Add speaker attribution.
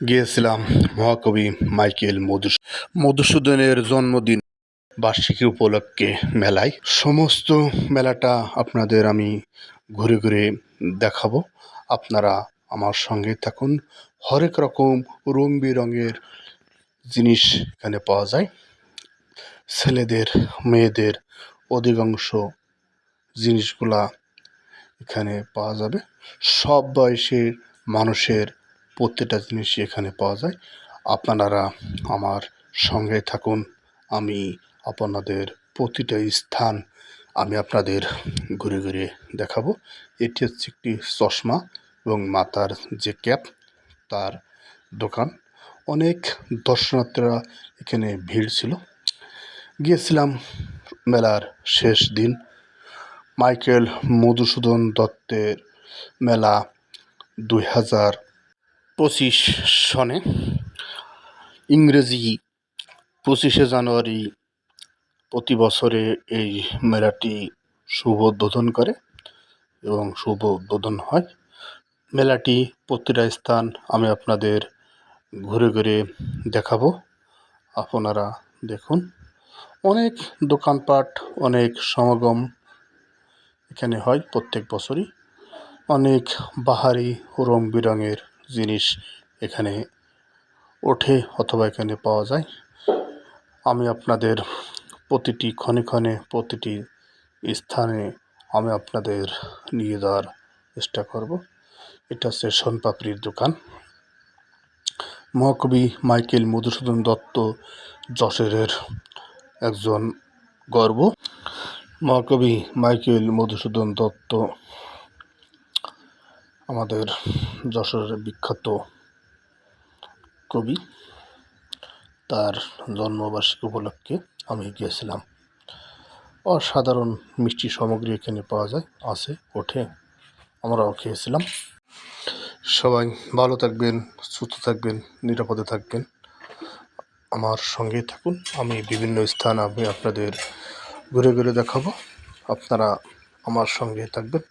Speaker 1: গিয়েছিলাম মহাকবি মাইকেল মধু মধুসূদনের জন্মদিন বার্ষিকী উপলক্ষে মেলায়। সমস্ত মেলাটা আপনাদের আমি ঘুরে ঘুরে দেখাবো। আপনারা আমার সঙ্গে থাকুন। হরেক রকম রং বেরঙের জিনিস এখানে পাওয়া যায়। ছেলেদের, মেয়েদের অধিকাংশ জিনিসগুলা এখানে পাওয়া যাবে। সব বয়সের মানুষের প্রত্যেকটা জিনিসই এখানে পাওয়া যায়। আপনারা আমার সঙ্গে থাকুন। আমি আপনাদের প্রতিটা স্থান আমি আপনাদের ঘুরে ঘুরে দেখাবো। এটি হচ্ছে একটি চশমা এবং মাতার যে ক্যাপ, তার দোকান। অনেক দর্শনার্থীরা এখানে ভিড় ছিল। গিয়েছিলাম মেলার শেষ দিন। মাইকেল মধুসূদন দত্তের মেলা দুই হাজার পঁচিশ সনে ইংরেজি পঁচিশে জানুয়ারি প্রতি বছরে এই মেলাটি শুভ উদ্বোধন করে এবং শুভ উদ্বোধন হয়। মেলাটি প্রতিটা স্থান আমি আপনাদের ঘুরে ঘুরে দেখাবো। আপনারা দেখুন, অনেক দোকানপাট, অনেক সমাগম এখানে হয় প্রত্যেক বছরই। অনেক বাহারি রং বেরঙের জিনিস এখানে ওঠে অথবা এখানে পাওয়া যায়। আমি আপনাদের প্রতিটি ক্ষণে ক্ষণে, প্রতিটি স্থানে আমি আপনাদের নিয়ে যাওয়ার চেষ্টা করব। এটা হচ্ছে সোনপাপড়ির দোকান। মহাকবি মাইকেল মধুসূদন দত্ত যশোরের একজন গর্ব। মহাকবি মাইকেল মধুসূদন দত্ত আমাদের যশোরের বিখ্যাত কবি। তার জন্মবার্ষিকী উপলক্ষে আমি গিয়েছিলাম। অসাধারণ মিষ্টি সামগ্রী এখানে পাওয়া যায়, আছে, ওঠে, আমরাও খেয়েছিলাম। সবাই ভালো থাকবেন, সুস্থ থাকবেন, নিরাপদে থাকবেন। আমার সঙ্গেই থাকুন, আমি বিভিন্ন স্থান আমি আপনাদের ঘুরে ঘুরে দেখাবো। আপনারা আমার সঙ্গে থাকবেন।